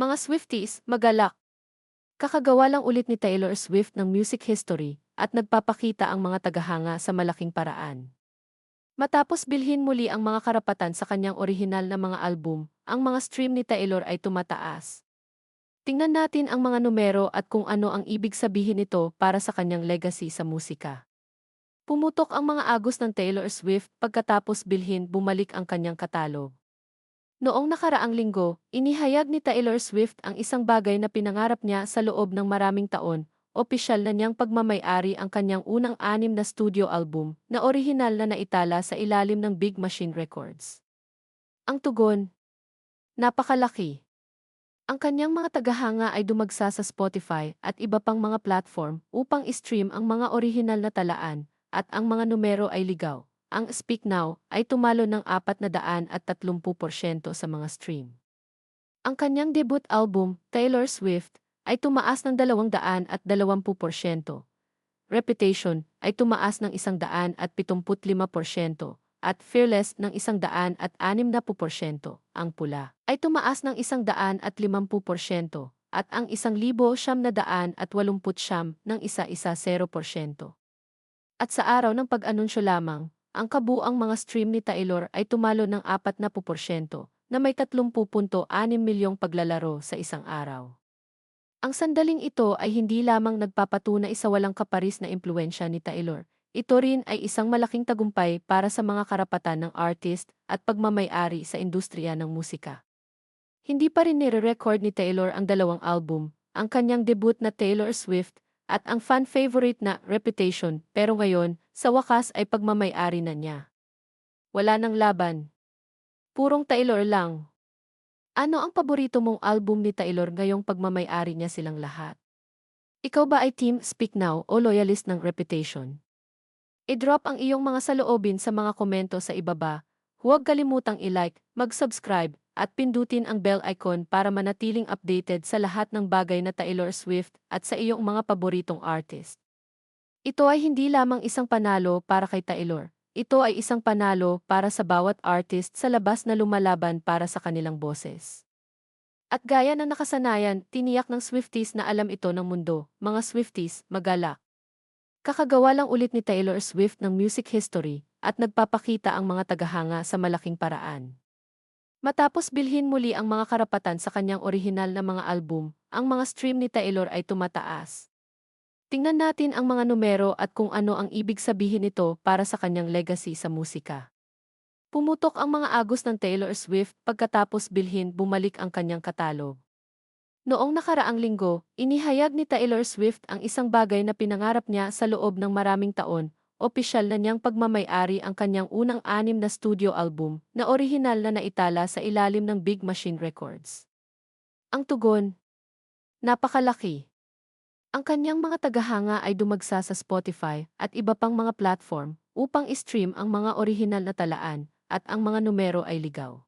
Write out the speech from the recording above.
Mga Swifties, magalak. Kakagawa lang ulit ni Taylor Swift ng music history at nagpapakita ang mga tagahanga sa malaking paraan. Matapos bilhin muli ang mga karapatan sa kanyang orihinal na mga album, ang mga stream ni Taylor ay tumataas. Tingnan natin ang mga numero at kung ano ang ibig sabihin nito para sa kanyang legacy sa musika. Pumutok ang mga agos ng Taylor Swift pagkatapos bilhin bumalik ang kanyang katalog. Noong nakaraang linggo, inihayag ni Taylor Swift ang isang bagay na pinangarap niya sa loob ng maraming taon, opisyal na niyang pagmamayari ang kanyang unang anim na studio album na orihinal na naitala sa ilalim ng Big Machine Records. Ang tugon, napakalaki. Ang kanyang mga tagahanga ay dumagsa sa Spotify at iba pang mga platform upang i-stream ang mga orihinal na talaan at ang mga numero ay ligaw ang Speak Now ay tumalo ng 430% sa mga stream. Ang kanyang debut album, Taylor Swift, ay tumaas ng 220%. Reputation ay tumaas ng 175% at Fearless ng 160%. Ang pula ay tumaas ng 150% at ang 1,780 ng isa-isa 0%. At sa araw ng pag-anunsyo lamang, ang kabuang mga stream ni Taylor ay tumalo ng 40% na may 30.6 milyong paglalaro sa isang araw. Ang sandaling ito ay hindi lamang nagpapatunay sa walang kaparis na impluensya ni Taylor, ito rin ay isang malaking tagumpay para sa mga karapatan ng artist at pagmamayari sa industriya ng musika. Hindi pa rin nire-record ni Taylor ang dalawang album, ang kanyang debut na Taylor Swift at ang fan favorite na Reputation pero ngayon, sa wakas ay pagmamayari na niya. Wala nang laban. Purong Taylor lang. Ano ang paborito mong album ni Taylor ngayong pagmamayari niya silang lahat? Ikaw ba ay Team Speak Now o loyalist ng Reputation? I-drop ang iyong mga saloobin sa mga komento sa ibaba. Huwag kalimutang i-like, mag-subscribe, at pindutin ang bell icon para manatiling updated sa lahat ng bagay na Taylor Swift at sa iyong mga paboritong artist. Ito ay hindi lamang isang panalo para kay Taylor. Ito ay isang panalo para sa bawat artist sa labas na lumalaban para sa kanilang boses. At gaya ng nakasanayan, tiniyak ng Swifties na alam ito ng mundo, mga Swifties, magalak. Kakagawa lang ulit ni Taylor Swift ng music history at nagpapakita ang mga tagahanga sa malaking paraan. Matapos bilhin muli ang mga karapatan sa kanyang orihinal na mga album, ang mga stream ni Taylor ay tumataas. Tingnan natin ang mga numero at kung ano ang ibig sabihin nito para sa kanyang legacy sa musika. Pumutok ang mga agos ng Taylor Swift pagkatapos bilhin bumalik ang kanyang katalog. Noong nakaraang linggo, inihayag ni Taylor Swift ang isang bagay na pinangarap niya sa loob ng maraming taon opisyal na niyang pagmamayari ang kanyang unang anim na studio album na orihinal na naitala sa ilalim ng Big Machine Records. Ang tugon, napakalaki. Ang kanyang mga tagahanga ay dumagsa sa Spotify at iba pang mga platform upang i-stream ang mga orihinal na talaan at ang mga numero ay ligaw.